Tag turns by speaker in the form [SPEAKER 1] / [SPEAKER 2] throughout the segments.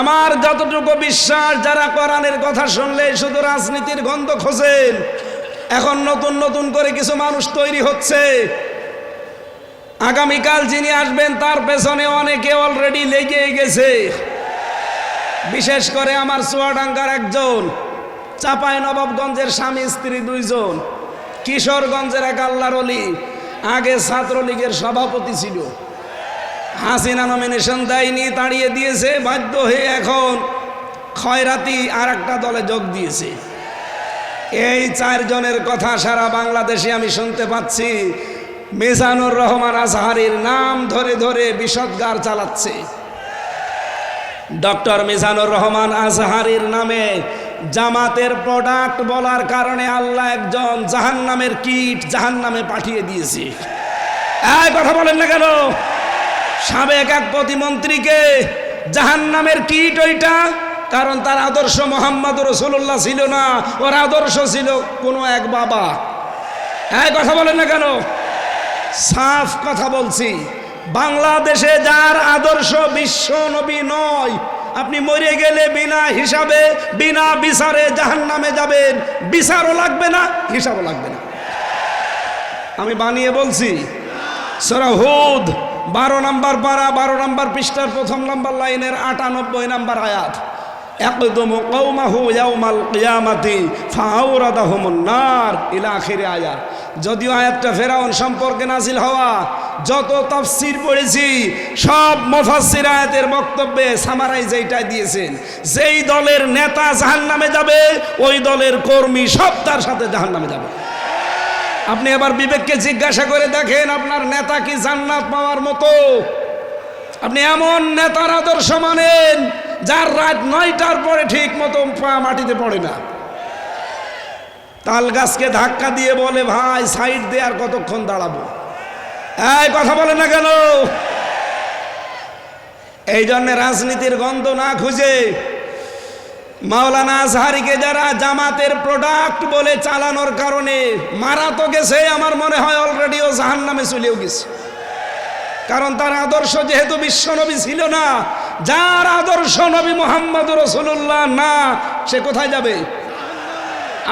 [SPEAKER 1] আমার যতটুকু বিশ্বাস, যারা কোরআনের কথা শুনলে শুধু রাজনীতির গন্ধ খোঁজেন, এখন নতুন নতুন করে কিছু মানুষ তৈরি হচ্ছে। আগামীকাল যিনি আসবেন, তার পেছনে অনেকে অলরেডি লেগে গেছে। বিশেষ করে আমার চুয়াডাঙ্গার একজন, চাপাই নবাবগঞ্জের স্বামী, স্ত্রী দুইজন, কিশোরগঞ্জের এক আল্লাহর আগে ছাত্রলীগের সভাপতি ছিল। হাসিনা নমিনেশন দেয়নি, তাড়িয়ে দিয়েছে, বাধ্য হয়ে এখন খয়রাতি আর একটা দলে যোগ দিয়েছে। এই চারজনের কথা সারা বাংলাদেশে আমি শুনতে পাচ্ছি। মেজানুর রহমান আজহারির নাম ধরে ধরে বিষদগার চালাচ্ছে। ডক্টর মিজানুর রহমান আজহারির নামে জামাতের প্রোডাক্ট বলার কারণে আল্লাহ একজন জাহান নামের কিট জাহান নামে পাঠিয়ে দিয়েছে। কথা বলেন না কেন? সাবেক এক প্রতিমন্ত্রীকে জাহান নামের কিট ওইটা, কারণ তার আদর্শ মোহাম্মদ রসুল্লাহ ছিল না, ওর আদর্শ ছিল কোনো এক বাবা। এই কথা বলেন না কেন? সাফ কথা বলছি। বাংলাদেশে যার আদর্শ বিশ্ব নবী নয়, আপনি মরে গেলে বিনা হিসাবে, বিনা বিচারে জাহান নামে যাবেন। বিচারও লাগবে না, হিসাবও লাগবে না। আমি বানিয়ে বলছি, সরা হুদ বারো নাম্বার পারা বারো নাম্বার পৃষ্ঠার প্রথম নাম্বার লাইনের আটানব্বই নাম্বার আয়াত। যদিও আয়াতটা ফেরাউন সম্পর্কে নাজিল হওয়া, যত তাফসির পড়েছি, সব মুফাসসির আয়াতের বক্তব্যে সামারাই এইটাই দিয়েছেন। যেই দলের নেতা জাহান্নামে যাবে, ওই দলের কর্মী সব তার সাথে জাহান্নামে যাবে। আপনি এবার বিবেককে জিজ্ঞাসা করে দেখেন আপনার নেতা কি জান্নাত পাওয়ার মতো? আপনি এমন নেতার আদর্শ মানেন, যার রাত নয়টার পরে ঠিক মতো পা মাটিতে পড়ে না। তাল গাছকে ধাক্কা দিয়ে বলে, ভাই, সাইড দিয়ে আর কতক্ষণ দাঁড়াবো? এই কথা বলে না কেন? এই জন্যে রাজনীতির গন্ধ না খুঁজে মাওলানা আজহারিকে যারা জামাতের প্রোডাক্ট বলে চালানোর কারণে মারা তো গেছে, আমার মনে হয় অলরেডি ও জাহান নামে চলেও গেছে। কারণ তার আদর্শ যেহেতু বিশ্বনবী ছিল না, যার আদর্শ নবী মোহাম্মদ রসুল্লাহ না, সে কোথায় যাবে?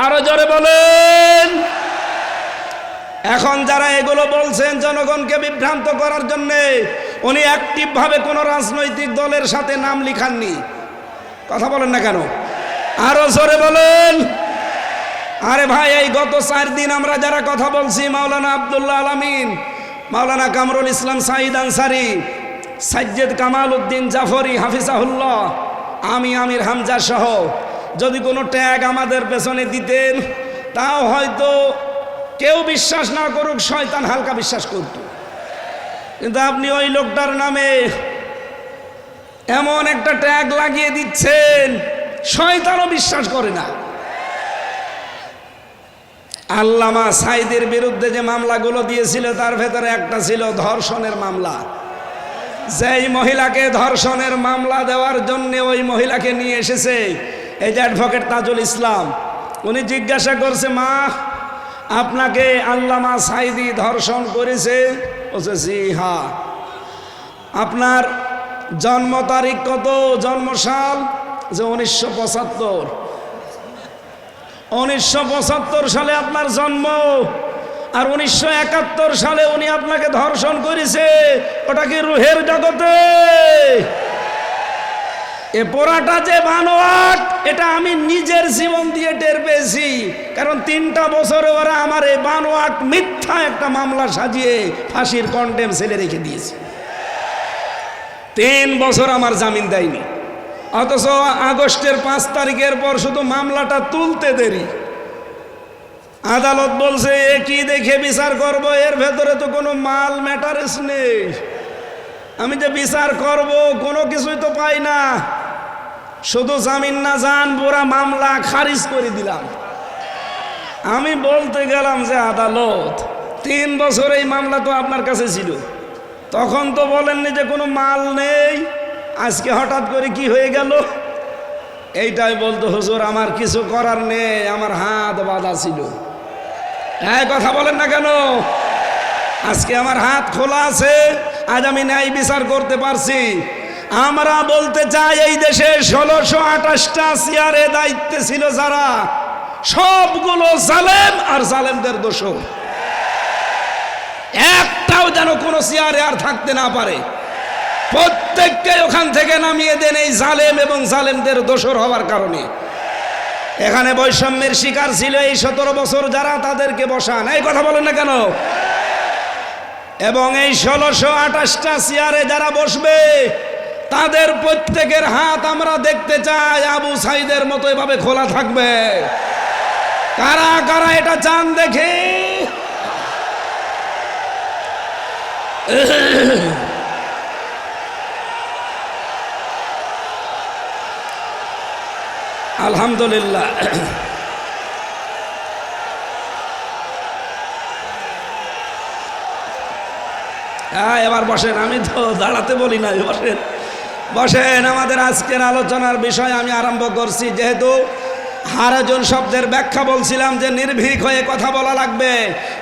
[SPEAKER 1] আরও জোরে বলেন। এখন যারা এগুলো বলছেন জনগণকে বিভ্রান্ত করার জন্যে, উনি অ্যাক্টিভভাবে কোনো রাজনৈতিক দলের সাথে নাম লিখাননি। কথা বলেন না কেন? আরও জোরে বলেন। আরে ভাই, এই গত চার দিন আমরা যারা কথা বলছি, মাওলানা আবদুল্লাহ আলমিন, মাওলানা কামরুল ইসলাম সাঈদ আনসারি, সাজ্জেদ কামাল উদ্দিন জাফরি, হাফিজাহুল্লাহ, আমি, আমির হামজা সহ, যদি কোনো ট্যাগ আমাদের পেছনে দিতেন, তাও হয়তো কেউ বিশ্বাস না করুক, শয়তান হালকা বিশ্বাস করত। কিন্তু আপনি ওই লোকটার নামে এমন একটা ট্যাগ লাগিয়ে দিচ্ছেন শয়তানও বিশ্বাস করে না। আল্লামা সাইদের বিরুদ্ধে যে মামলাগুলো দিয়েছিল, তার ভেতরে একটা ছিল ধর্ষণের মামলা। যেই মহিলাকে ধর্ষণের মামলা দেওয়ার জন্য ওই মহিলাকে নিয়ে এসেছে, এই যে অ্যাডভোকেট তাজুল ইসলাম, উনি জিজ্ঞাসা করছে, মা, আপনাকে আল্লামা সাইদি ধর্ষণ করেছে? বলছে, জি হা আপনার জন্ম তারিখ কত? জন্মসাল? যে উনিশশো পঁচাত্তর। উনিশশো সালে আপনার জন্ম আর উনিশশো একাত্তর সালে উনি আপনাকে ধর্ষণ করেছে। ওটা কি রুহের জগতে? এ পোড়াটা যে বানোয়াট, এটা আমি নিজের জীবন দিয়ে টের পেয়েছি। কারণ তিনটা বছরে ওরা আমার এই বানোয়াট মিথ্যা একটা মামলা সাজিয়ে ফাঁসির কন্টেম ছেলে রেখে দিয়েছে। তিন বছর আমার জামিন দেয়নি। অথচ আগস্টের পাঁচ তারিখের পর শুধু মামলাটা তুলতে দেরি। আদালত বলছে, এ কি দেখে বিচার করব? এর ভেতরে তো কোনো মাল ম্যাটারেস নেই। আমি যে বিচার করব, কোনো কিছুই তো পাই না। শুধু জামিন না যান পুরা মামলা খারিজ করে দিলাম। আমি বলতে গেলাম যে, আদালত, তিন বছর এই মামলা তো আপনার কাছে ছিল। তখন তো বলেননি যে কোনো মাল নেই। আজকে হঠাৎ করে কি হয়ে গেল? এইটাই বলতো, হুজুর, আমার কিছু করার নেই, আমার হাত বাঁধা ছিল। হ্যাঁ কথা বলেন না কেন? আজকে আমার হাত খোলা আছে, আজ আমি ন্যায় বিচার করতে পারছি। আমরা বলতে চাই, এই দেশে ষোলোশো আঠাশটা চেয়ারে দায়িত্বে ছিল যারা। সবগুলো জালেম আর জালেমদের দোষ একটাও যেন কোনো চেয়ারে আর থাকতে না পারে। প্রত্যেককে ওখান থেকে নামিয়ে দেন এই জালেম এবং জালেমদের দোষর হওয়ার কারণে। এখানে বৈষম্যের শিকার ছিল এই সতেরো বছর যারা তাদেরকে বসান। এই কথা বলেন না কেন? এবং এই ষোলোশো আঠাশটা চেয়ারে যারা বসবে, তাদের প্রত্যেকের হাত আমরা দেখতে চাই, আবু সাইদের মতো এভাবে খোলা থাকবে। কারা কারা এটা চান দেখে? আলহামদুলিল্লাহ। হ্যাঁ এবার বসেন, আমি তো দাঁড়াতে বলি না বসেন। বসেন, আমাদের আজকের আলোচনার বিষয় আমি আরম্ভ করছি, যেহেতু হারাজন শব্দের ব্যাখ্যা বলছিলাম যে নির্ভীক হয়ে কথা বলা লাগবে।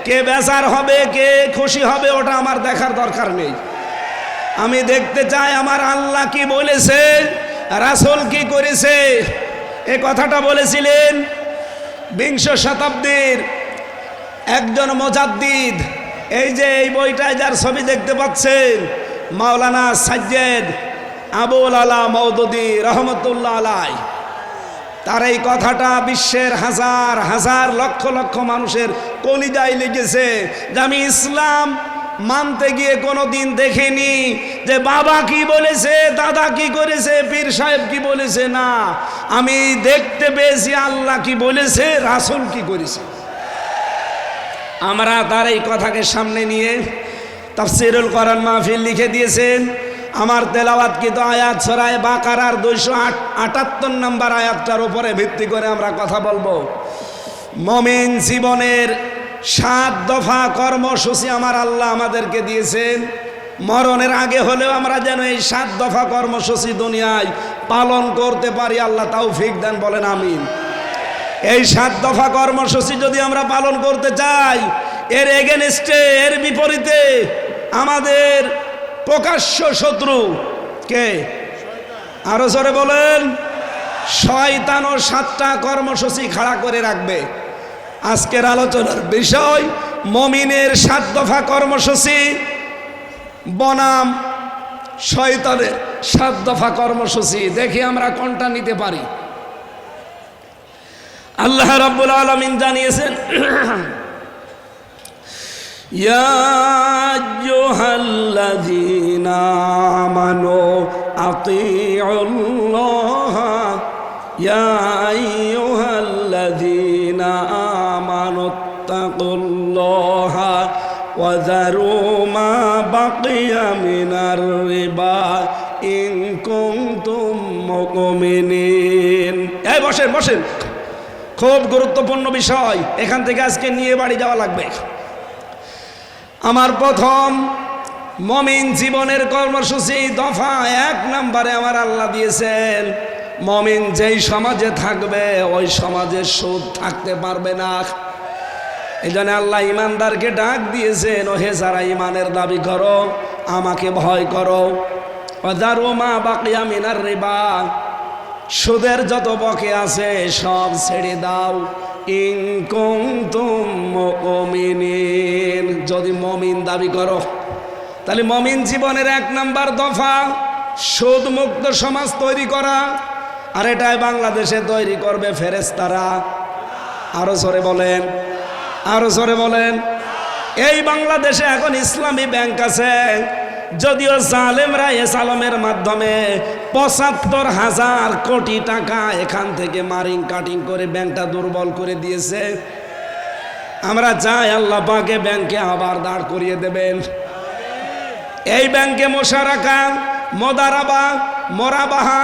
[SPEAKER 1] কে বেচার হবে, কে খুশি হবে, ওটা আমার দেখার দরকার নেই। আমি দেখতে চাই, আমার আল্লাহ কি বলেছে, রাসুল কি করেছে এ কথাটা বলেছিলেন বিংশ শতাব্দীর একজন মোজাদ্দিদ। এই যে এই বইটায় যার ছবি দেখতে পাচ্ছেন, মাওলানা সাজ্জেদ আবুল আলা মৌদুদি রহমতুল্লাহ আলাই। তার এই কথাটা বিশ্বের হাজার হাজার লক্ষ লক্ষ মানুষের কলিজায় লেগেছে যে আমি ইসলাম মানতে গিয়ে কোনো দিন দেখিনি যে বাবা কি বলেছে, দাদা কি করেছে, পীর সাহেব কি বলেছে? না, আমি দেখতে পেয়েছি আল্লাহ কি বলেছে, রাসুল কি করেছে। আমরা তার এই কথাকে সামনে নিয়ে তাফসিরুল কোরআন মাহফিল লিখে দিয়েছেন। আমার তেলাওয়াত কিন্তু আয়াত ছড়ায় বাকারার দুইশো আটাত্তর নম্বর আয়াতটার উপরে ভিত্তি করে আমরা কথা বলব। মমিন জীবনের সাত দফা কর্মসূচি আমার আল্লাহ আমাদেরকে দিয়েছেন। মরণের আগে হলেও আমরা যেন এই সাত দফা কর্মসূচি দুনিয়ায় পালন করতে পারি, আল্লাহ তাও ফিক দেন, বলেন আমিন। এই সাত দফা কর্মসূচি যদি আমরা পালন করতে চাই, এর এগেনস্টে এর বিপরীতে আমাদের প্রকাশ্য শত্রু কে? আরও জোরে বলেন। শয়তান ও সাতটা কর্মসূচি খাড়া করে রাখবে। আজকের আলোচনার বিষয় মমিনের সাত দফা কর্মসূচি। বনাম শয়তানের সাত দফা কর্মসূচি। দেখি আমরা কোনটা নিতে পারি। আল্লাহ রাব্বুল আলামিন জানিয়েছেন আমানু আতিউল্লাহ, ইয়া وذروا ما بقي من الربا إن كنتم مؤمنين এই বসেন বসেন খুব গুরুত্বপূর্ণ বিষয় এখান থেকে আজকে নিয়ে বাড়ি যাওয়া লাগবে আমার প্রথম মমিন জীবনের কর্মসূচি দফা এক নম্বরে আমার আল্লাহ দিয়েছেন মমিন যেই সমাজে থাকবে ওই সমাজে সুদ থাকতে পারবে না এই জন্য আল্লাহ ইমানদারকে ডাক দিয়েছেন হে যারা ইমানের দাবি করো, আমাকে ভয় করো। মা বাকিয়া মিনার রেবা। সুদের যত বকে আছে, সব ছেড়ে দাও। ইনকুম যদি মমিন দাবি করো, তাহলে মমিন জীবনের এক নাম্বার দফা সুদ মুক্ত সমাজ তৈরি করা। আর এটাই বাংলাদেশে তৈরি করবে ফেরেস্তারা আরও জোরে বলেন। আরও জোরে বলেন। এই বাংলাদেশে এখন ইসলামী ব্যাংক আছে। যদিও জালেমরা এস আলমের মাধ্যমে পঁচাত্তর হাজার কোটি টাকা এখান থেকে মারিং কাটিং করে ব্যাংকটা দুর্বল করে দিয়েছে। আমরা চাই আল্লাহ পাকে ব্যাংকে আবার দাঁড় করিয়ে দেবেন। এই ব্যাংকে মোশারাকা, মোদারাবা, মোরাবাহা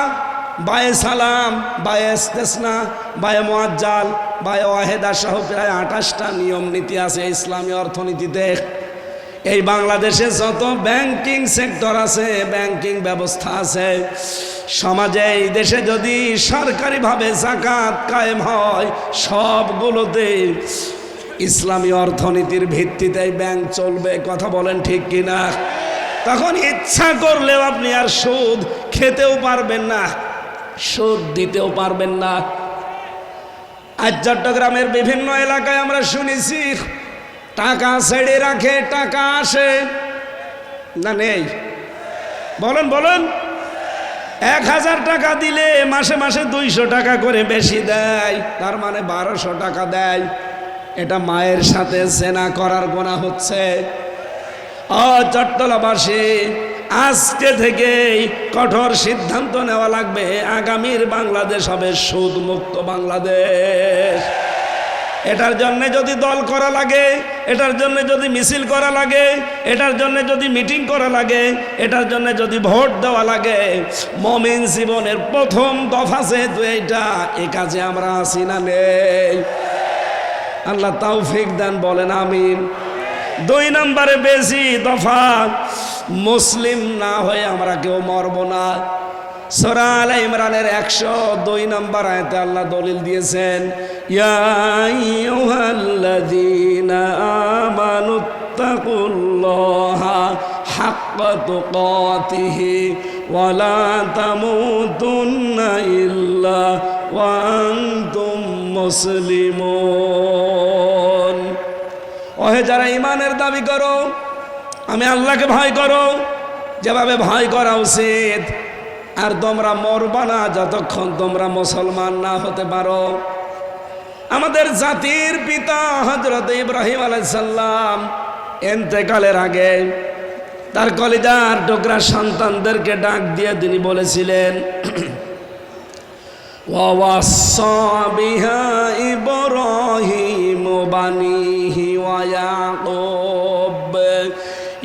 [SPEAKER 1] বায়ে সালাম, বায়ে ইস্তেসনা, বায়ে মোয়াজ্জাল বায়ে ওয়াহেদা সহ প্রায় আঠাশটা নিয়ম নীতি আছে ইসলামী অর্থনীতিতে। এই বাংলাদেশে যত ব্যাংকিং সেক্টর আছে, ব্যাংকিং ব্যবস্থা আছে, সমাজে এই দেশে যদি সরকারিভাবে জাকাত কায়েম হয়, সবগুলোতে ইসলামী অর্থনীতির ভিত্তিতে ব্যাংক চলবে, কথা বলেন ঠিক কিনা? তখন ইচ্ছা করলেও আপনি আর সুদ খেতেও পারবেন না। সুদ দিতেও পারবেন না। আজ চট্টগ্রামের বিভিন্ন এলাকায় আমরা শুনেছি, টাকা ছেড়ে রাখে, টাকা আসে। না নেই। বলেন বলেন। এক হাজার টাকা দিলে মাসে মাসে দুইশো টাকা করে বেশি দেয়, তার মানে বারোশো টাকা দেয়। এটা মায়ের সাথে সেনা করার গোনা হচ্ছে। ও চট্টলাবাসী আজকে থেকেই কঠোর সিদ্ধান্ত নেওয়া লাগবে। আগামীর বাংলাদেশ হবে সুদ মুক্ত বাংলাদেশ। এটার জন্য যদি দল করা লাগে, এটার জন্য যদি মিছিল করা লাগে, এটার জন্য যদি মিটিং করা লাগে, এটার জন্য যদি ভোট দেওয়া লাগে, মমিন জীবনের প্রথম দফা যেহেতু এইটা, এ কাজে আমরা আসি না নেই। আল্লাহ তাওফিক দেন, বলেন আমিন। দুই নম্বরে বেশি দফা। মুসলিম না হয়ে আমরা কেউ মরব না। সরা আল ইমরানের একশো দুই নম্বর আয়তে আল্লাহ দলিল দিয়েছেন মুসলিমুন। ওহে যারা ইমানের দাবি করো আমি আল্লাহকে ভয় করো। যেভাবে ভয় করা উচিত। আর তোমরা মরবা না যতক্ষণ তোমরা মুসলমান না হতে পারো। আমাদের জাতির পিতা হজরত ইব্রাহিম আলাইসাল্লাম এন্তেকালের আগে তার কলিদার ডোকরা সন্তানদেরকে ডাক দিয়ে তিনি বলেছিলেন ইব্রাহিম বানিহি ওয়া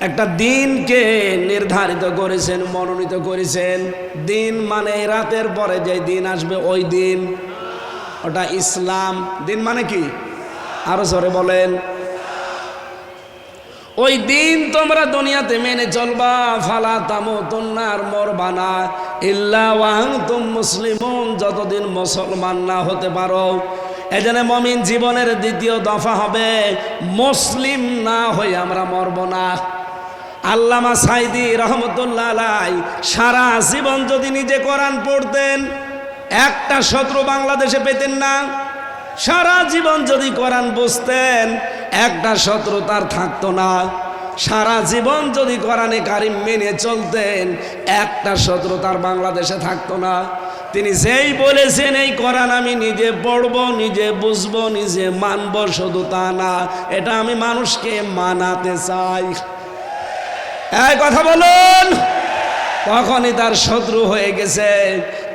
[SPEAKER 1] একটা দিনকে নির্ধারিত করেছেন, মনোনীত করেছেন। দিন মানে রাতের পরে যে দিন আসবে, ওই দিন। ওটা ইসলাম। দিন মানে কি? আরও সরে বলেন। ওই দিন তোমরা দুনিয়াতে মেনে চলবা। ফালা তামো তন্নার মরবানা ইল্লা ওয়াং তুম মুসলিমুন, যতদিন মুসলমান না হতে পারো। এজন্য মমিন জীবনের দ্বিতীয় দফা হবে, মুসলিম না হয়ে আমরা মরব না। আল্লামা সাইদি রহমতুল্লাহ আলাই সারা জীবন যদি নিজে কোরআন পড়তেন, একটা শত্রু বাংলাদেশে পেতেন না। সারা জীবন যদি কোরআন বুঝতেন, একটা শত্রু তার থাকতো না। সারা জীবন যদি কোরআনে কারিম মেনে চলতেন, একটা শত্রু তার বাংলাদেশে থাকতো না। তিনি যেই বলেছেন, এই কোরআন আমি নিজে পড়ব, নিজে বুঝব, নিজে মানব, শুধু তা না। এটা আমি মানুষকে মানাতে চাই। এই কথা বলুন। তখনই তার শত্রু হয়ে গেছে।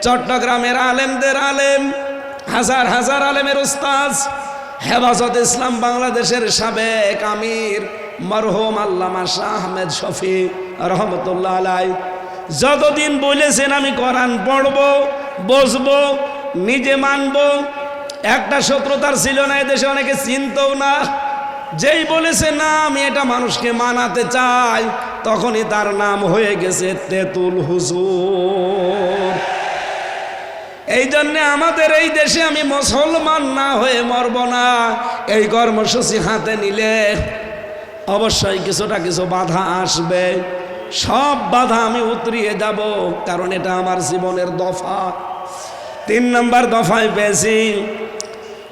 [SPEAKER 1] চট্টগ্রামের আলেমদের আলেম, হাজার হাজার আলেমের উস্তাজ হেফাজত ইসলাম বাংলাদেশের সাবেক আমির মরহম আল্লামা শাহ আহমেদ শফি রহমতুল্লাহ আলাই যতদিন বলেছেন আমি কোরআন পড়ব বসবো নিজে মানব, একটা শত্রুতার ছিল না এদেশে অনেকে চিনতও না। যেই বলেছে না, আমি এটা মানুষকে মানাতে চাই, তখনই তার নাম হয়ে গেছে তেতুল হুজুর। এই জন্যে আমাদের এই দেশে আমি মুসলমান না হয়ে মরব না, এই কর্মসূচি হাতে নিলে অবশ্যই কিছুটা কিছু বাধা আসবে। সব বাধা আমি উতরিয়ে যাব, কারণ এটা আমার জীবনের দফা। তিন নম্বর দফায় পেয়েছি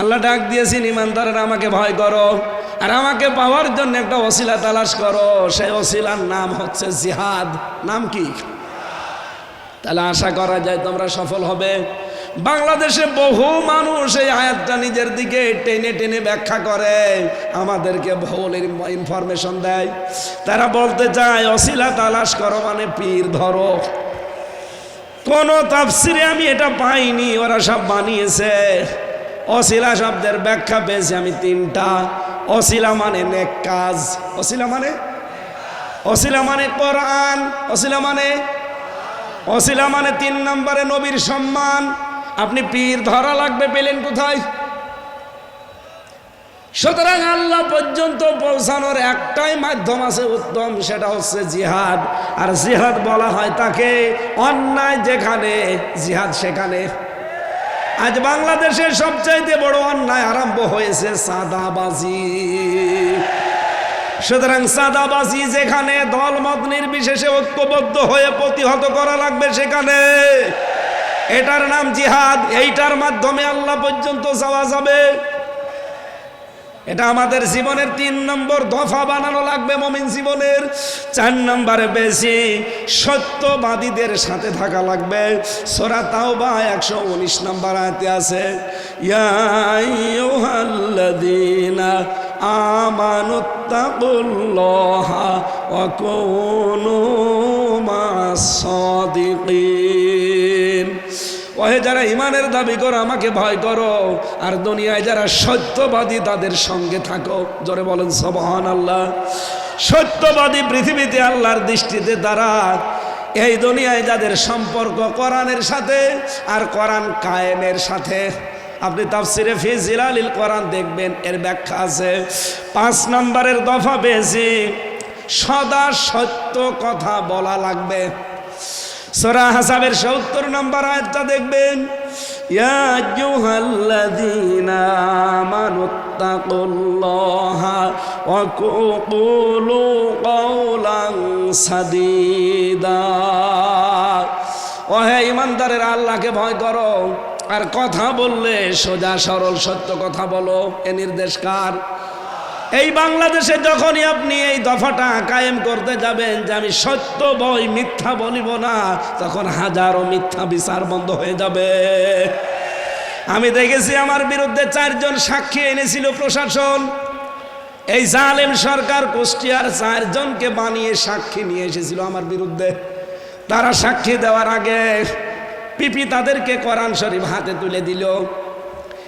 [SPEAKER 1] আল্লাহ ডাক দিয়েছেন ইমানদারের, আমাকে ভয় করো আর আমাকে পাওয়ার জন্য একটা অশিলা তালাশ করো। সেই অশিলার নাম হচ্ছে জিহাদ। নাম কি? তাহলে আশা করা যায় তোমরা সফল হবে। বাংলাদেশে বহু মানুষ এই আয়াতটা নিজের দিকে টেনে টেনে ব্যাখ্যা করে, আমাদেরকে ভুল ইনফরমেশন দেয়। তারা বলতে চায় অশিলা তালাশ করো মানে পীর, ধরো। কোন তাফসিরে আমি এটা পাইনি, ওরা সব বানিয়েছে। অশিলা শব্দের ব্যাখ্যা পেয়েছি আমি তিনটা। অশিলা মানে নেক কাজ। অশিলা মানে? অশিলা মানে কোরআন। অশিলা মানে? অশিলা মানে তিন নম্বরে নবীর সম্মান। আপনি পীর ধরা লাগবে, পেলেন কোথায়? সুতরাং আল্লাহ পর্যন্ত পৌঁছানোর একটাই মাধ্যম আছে উত্তম, সেটা হচ্ছে জিহাদ। আর জিহাদ বলা হয় তাকে অন্যায় যেখানে, জিহাদ সেখানে। আজ বাংলাদেশের সবচাইতে বড় অন্যায় আরম্ভ হয়েছে সাদাবাজি। সুতরাং সাদাবাজি যেখানে দল মত নির্বিশেষে ঐক্যবদ্ধ হয়ে প্রতিহত করা লাগবে সেখানে। এটার নাম জিহাদ, এইটার মাধ্যমে আল্লাহ পর্যন্ত যাওয়া যাবে। এটা আমাদের জীবনের তিন নম্বর দফা বানানো লাগবে মমিন জীবনের। চার নম্বরে বেশি সত্যবাদীদের সাথে থাকা লাগবে। সোরা তাও বা একশো উনিশ নম্বর আয়তে আছে, ইয়া আইয়ুহাল্লাযীনা আমানুত্তাকুল্লাহা ওয়া কুনু মাস-সাদিকিন ওহে যারা ইমানের দাবি করো, আমাকে ভয় করো। আর দুনিয়ায় যারা সত্যবাদী, তাদের সঙ্গে থাকো। জোরে বলেন সবহান আল্লাহ সত্যবাদী পৃথিবীতে আল্লাহর দৃষ্টিতে তারা এই দুনিয়ায় যাদের সম্পর্ক কোরআনের সাথে আর কোরআন কায়েমের সাথে। আপনি তাফসিরে ফি জিলালিল কোরআন দেখবেন, এর ব্যাখ্যা আছে। পাঁচ নম্বরের দফা পেয়েছি সদা সত্য কথা বলা লাগবে। সোরা হাসাবের সত্তর নম্বর আয়াতটা দেখবেন। ইমানদারের, আল্লাহকে ভয় করো। আর কথা বললে সোজা সরল সত্য কথা বলো। এ নির্দেশ কার? এই বাংলাদেশে যখনই আপনি এই দফাটা কায়েম করতে যাবেন যে আমি সত্য বই মিথ্যা বলিব না, তখন হাজারো মিথ্যা বিচার বন্ধ হয়ে যাবে। আমি দেখেছি আমার বিরুদ্ধে চারজন সাক্ষী এনেছিল প্রশাসন। এই জালেম সরকার কুষ্টিয়ার চারজনকে বানিয়ে সাক্ষী নিয়ে এসেছিল আমার বিরুদ্ধে। তারা সাক্ষী দেওয়ার আগে পিপি তাদেরকে কোরআন শরীফ হাতে তুলে দিল।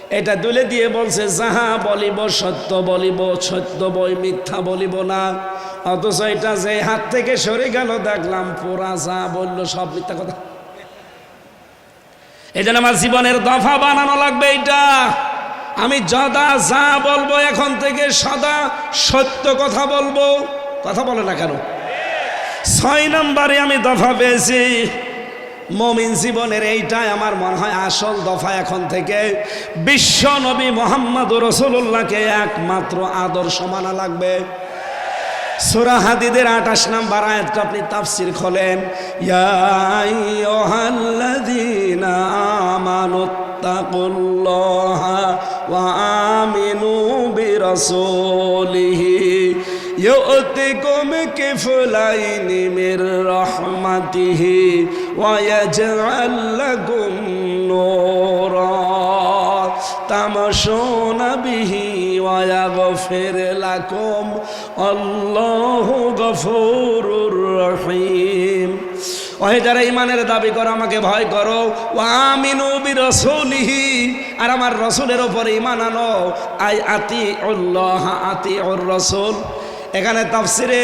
[SPEAKER 1] এটা তুলে দিয়ে বলছে, যাহা বলিব সত্য বলিব, সত্য বই মিথ্যা বলিব না। অথচ এটা যে হাত থেকে সরে গেল, দেখলাম পোড়া যা বলল সব মিথ্যা কথা। এই জন্য আমার জীবনের দফা বানানো লাগবে এইটা। আমি যদা যা বলব, এখন থেকে সদা সত্য কথা বলব। কথা বলে না কেন? ছয় নম্বরে আমি দফা পেয়েছি। মমিন জীবনের এইটাই আমার মনে হয় আসল দফা এখন থেকে। বিশ্ব নবী মোহাম্মদ রসুল্লাহকে একমাত্র আদর্শ মানা লাগবে। সুরা হাদিদের আঠাশ নাম্বার আয়াতটা আপনি তাফসির খোলেন আমানুত্তাকুল্লাহা ওয়া আমিনু বিরাসূলিহি। يؤتكم كفلين من رحمته ويجعل لكم نورا تمشون به ويغفر لكم الله غفور رحيم ওহে যারা ইমানের দাবি করো আমাকে ভয় করো ও আমিনু বিরসুলিহি আর আমার রসুলের ওপরে ইমান আনো আই আতি উল্লাহ আতি ওর রসুল এখানে তাফসিরে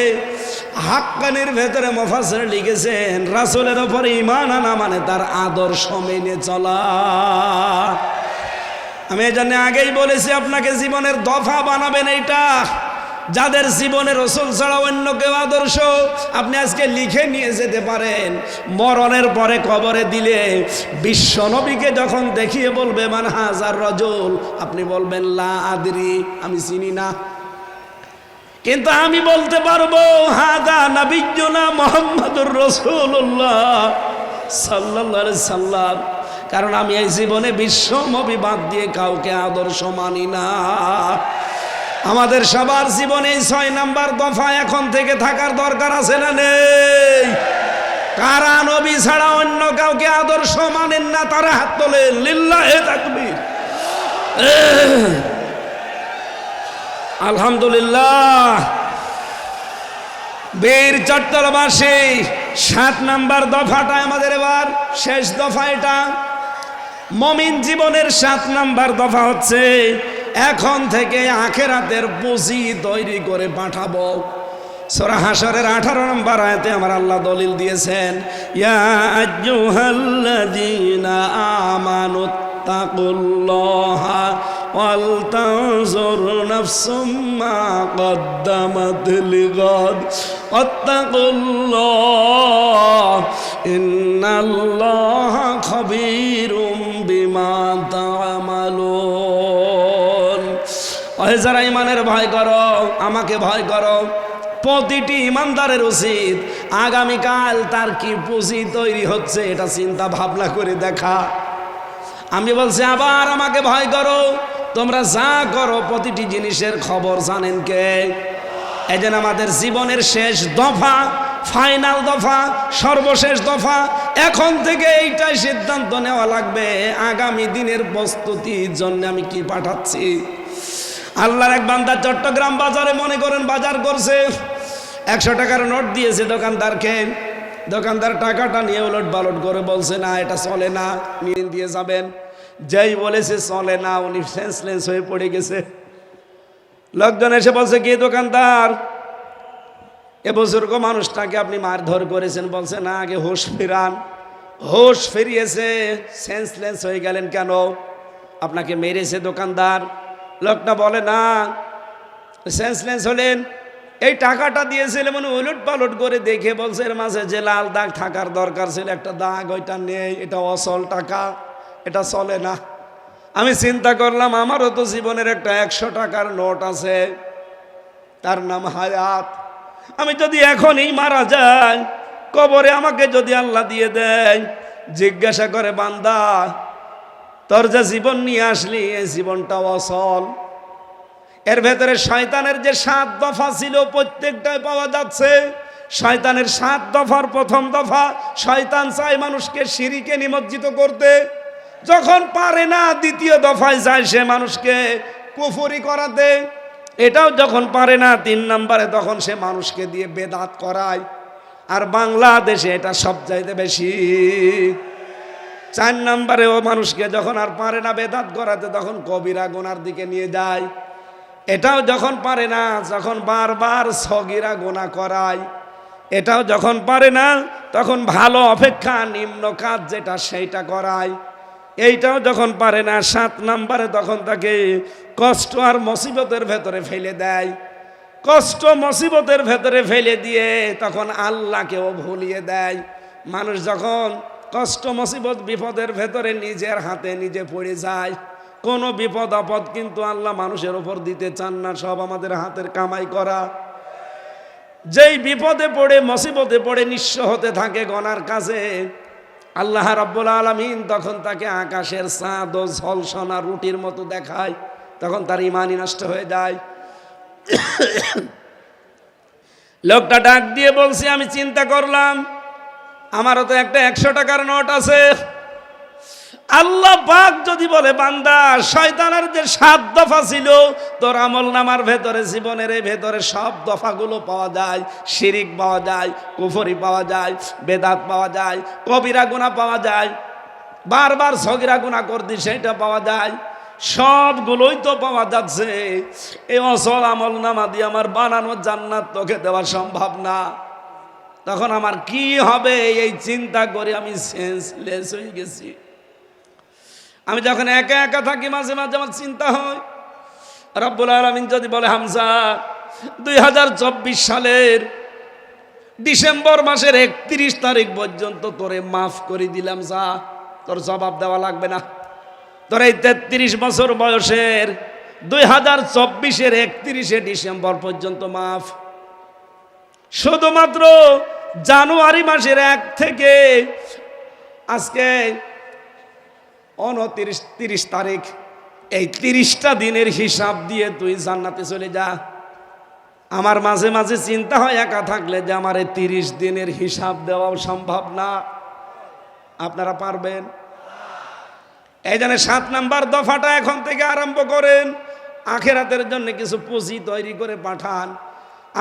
[SPEAKER 1] হাক্কানির ভেতরে মফাসরে লিখেছেন, রাসুলের ওপরে ইমান আনা মানে তার আদর্শ মেনে চলা। আমি এই জন্য আগেই বলেছি, আপনাকে জীবনের দফা বানাবেন এইটা। যাদের জীবনে রসুল ছাড়া অন্য কেউ আদর্শ, আপনি আজকে লিখে নিয়ে যেতে পারেন। মরণের পরে কবরে দিলে বিশ্ব নবীকে যখন দেখিয়ে বলবে, মান হাজার রজল আপনি বলবেন, লা আদরি আমি চিনি না। কিন্তু আমি বলতে পারব, হাদা নাবিজ্জনা মোহাম্মদুর রসুল্লাহ সাল্লাহ সাল্লাম। কারণ আমি এই জীবনে বিশ্বমবি বাদ দিয়ে কাউকে আদর্শ মানি না। আমাদের সবার জীবনে ছয় নাম্বার দফা এখন থেকে থাকার দরকার আছে না নেই? কারা নবী ছাড়া অন্য কাউকে আদর্শ মানেন না, তারা হাত তোলেন লিল্লাহে তাকবীর। আলহামদুলিল্লাহ। বীর চট্টলবাসী সাত নাম্বার দফাটা আমাদের এবার, শেষ দফা এটা। মমিন জীবনের সাত নাম্বার দফা হচ্ছে, এখন থেকে আখেরাতের পুঁজি তৈরি করে পাঠাবো। সোরা হাসরের আঠারো নম্বর আয়তে আমার আল্লাহ দলিল দিয়েছেন, ইয়া আইয়ুহাল্লাযীনা তাকুল্লাহা ওয়াল তানজুর নাফসুম মা কদ্দামাত লিগাদ ওয়াত্তাকুল্লাহ। ইন্নাল্লাহা খাবীরুম বিমা তা'মালুন ওহে যারা ইমানের ভয় করো, আমাকে ভয় করো, প্রতিটি ইমানদারের উচিত আগামীকাল তার কি পুঁজি তৈরি হচ্ছে এটা চিন্তা ভাবনা করে দেখা। আমি বলছি, আবার আমাকে ভয় করো। তোমরা যা করো প্রতিটি জিনিসের খবর জানেন কে? যেন আমাদের জীবনের শেষ দফা ফাইনাল দফা, সর্বশেষ দফা, এখন থেকে এইটাই সিদ্ধান্ত নেওয়া লাগবে। আগামী দিনের প্রস্তুতির জন্য আমি কি পাঠাচ্ছি? আল্লাহর এক বান্দা চট্টগ্রাম বাজারে মনে করেন বাজার করছে। একশো টাকার নোট দিয়েছে দোকানদারকে। দোকানদার টাকাটা নিয়ে উলট বালট করে বলছে, না, এটা চলে না, নিয়ে দিয়ে যাবেন। যেই বলেছে চলে না, উনি সেন্সলেন্স হয়ে পড়ে গেছে। লোকজন এসে বলছে, কি দোকানদার? এ মানুষটাকে আপনি মারধর করেছেন। বলছে, না আগে হোশ ফেরান। হোশ ফিরিয়েছে সেন্সলেন্স হয়ে গেলেন কেন? আপনাকে মেরেছে দোকানদার? লোকটা বলে, না সেন্সলেন্স হলেন। এই টাকাটা দিয়েছিল মানে উলট পালট করে দেখে বলছে, এর মাঝে যে লাল দাগ থাকার দরকার ছিল, একটা দাগ ওইটা নেই, এটা অসল টাকা। এটা চলে না। আমি চিন্তা করলাম, আমারও তো জীবনের একটা একশো টাকার নোট আছে। তার নাম হায়াত। আমি যদি এখনই মারা যাই, কবরে আমাকে যদি আল্লাহ দিয়ে দেয়, জিজ্ঞাসা করে, বান্দা, তোর যে জীবন নিয়ে আসলি, এই জীবনটা অসল এর ভেতরে শয়তানের যে সাত দফা ছিল, প্রত্যেকটাই পাওয়া যাচ্ছে। শয়তানের সাত দফার প্রথম দফা, শয়তান চায় মানুষকে সিঁড়িকে নিমজ্জিত করতে। যখন পারে না, দ্বিতীয় দফায় যায় সে মানুষকে কুফুরি করাতে। এটাও যখন পারে না, তিন নম্বরে তখন সে মানুষকে দিয়ে বেদাত করায়। আর বাংলাদেশে এটা সব চাইতে বেশি। চার নম্বরে ও মানুষকে যখন আর পারে না বেদাত করাতে, তখন কবিরা গোনার দিকে নিয়ে যায়। এটাও যখন পারে না, যখন বারবার সগিরা গোনা করায়। এটাও যখন পারে না, তখন ভালো অপেক্ষা, নিম্ন কাজ যেটা, সেইটা করায়। এইটাও যখন পারে না, সাত নাম্বারে তখন তাকে কষ্ট আর মুসিবতের ভেতরে ফেলে দেয়। কষ্ট, মুসিবতের ভেতরে ফেলে দিয়ে তখন আল্লাহকেও ভুলিয়ে দেয়। মানুষ যখন কষ্ট, মুসিবত, বিপদের ভেতরে নিজের হাতে নিজে পড়ে যায়। কোনো বিপদ, আপদ কিন্তু আল্লাহ মানুষের ওপর দিতে চান না, সব আমাদের হাতের কামাই করা। যেই বিপদে পড়ে, মুসিবতে পড়ে, নিঃস্ব হতে থাকে গনার কাছে আল্লাহ রব্বুল আলমিন তখন তাকে আকাশের চাঁদ ও ঝলসনা রুটির মতো দেখায়। তখন তার ইমানই নষ্ট হয়ে যায়। লোকটা ডাক দিয়ে বলছি, আমি চিন্তা করলাম, আমারও তো একটা একশো টাকার নোট আছে। আল্লাহ পাক যদি বলে, বান্দা, শয়তানের যে সাত দফা ছিল, তোর আমল নামার ভেতরে, জীবনের এই ভেতরে সব দফাগুলো পাওয়া যায়। শিরিক পাওয়া যায়, কুফরি পাওয়া যায়, বেদাত পাওয়া যায়, কবিরা গুণা পাওয়া যায়, বারবার সগিরা গুণা করতি সেটা পাওয়া যায়। সবগুলোই তো পাওয়া যাচ্ছে। এই অসল আমল নামা দিয়ে আমার বানানো জান্নাত তোকে দেওয়া সম্ভব না। তখন আমার কি হবে? এই চিন্তা করে আমি সেন্সলেস হয়ে গেছি। আমি যখন একা একা থাকি, মাঝে মাঝে আমার চিন্তা হয়, রব্বুল আলমিন যদি বলে, হামজা, দুই সালের ডিসেম্বর মাসের একত্রিশ তারিখ পর্যন্ত তোরে মাফ করে দিলাম, যা। তোর জবাব দেওয়া লাগবে না। তোর এই তেত্রিশ বছর বয়সের দুই হাজার চব্বিশের একত্রিশে ডিসেম্বর পর্যন্ত মাফ। শুধুমাত্র জানুয়ারি মাসের এক থেকে আজকে উনত্রিশ তিরিশ তারিখ, এই তিরিশটা দিনের হিসাব দিয়ে তুই জান্নাতে চলে যা। আমার মাঝে মাঝে চিন্তা হয়, একা থাকলে যে আমার এই তিরিশ দিনের হিসাব দেওয়াও সম্ভব না। আপনারা পারবেন? এই জন্য সাত নাম্বার দফাটা এখন থেকে আরম্ভ করেন। আখেরাতের জন্য কিছু পুঁজি তৈরি করে পাঠান।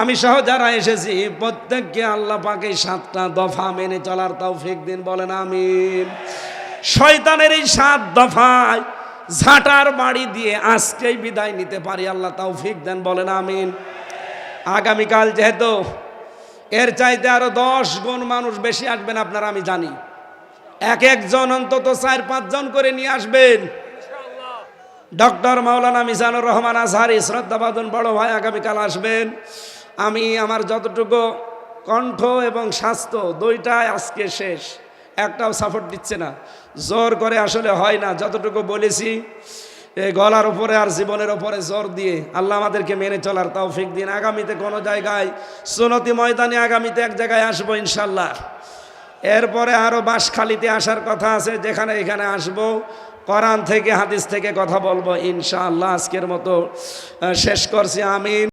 [SPEAKER 1] আমি সহ যারা এসেছি, প্রত্যেককে আল্লাহ পাকে সাতটা দফা মেনে চলার তাও ফেক দিন, বলেন আমিন। শয়তানের এই সাত দফায় ঝাঁটার বাড়ি দিয়ে আজকেই বিদায় নিতে পারি। আল্লাহ তাও ফিক দেন, বলেন আমিন। আগামীকাল যেহেতু এর চাইতে আরও দশ গুণ মানুষ বেশি আসবেন আপনারা, আমি জানি। এক একজন অন্তত চার পাঁচজন করে নিয়ে আসবেন। ডক্টর মাওলানা মিজানুর রহমান আজহারি শ্রদ্ধাবাদন বড় ভাই আগামীকাল আসবেন। আমি আমার যতটুকু কণ্ঠ এবং স্বাস্থ্য, দুইটাই আজকে শেষ। একটাও সাপোর্ট দিচ্ছে না। জোর করে আসলে হয় না। যতটুকু বলেছি এই গলার উপরে আর জীবনের উপরে জোর দিয়ে আল্লাহ আমাদেরকে মেনে চলার তাও ফিক দিন। আগামীতে কোনো জায়গায় সুনতি ময়দানে আগামীতে এক জায়গায় আসব ইনশাল্লাহ এরপরে আরও বাঁশখালিতে আসার কথা আছে, যেখানে এখানে আসব। কোরআন থেকে, হাদিস থেকে কথা বলব ইনশাআল্লাহ। আজকের মতো শেষ করছি। আমিন।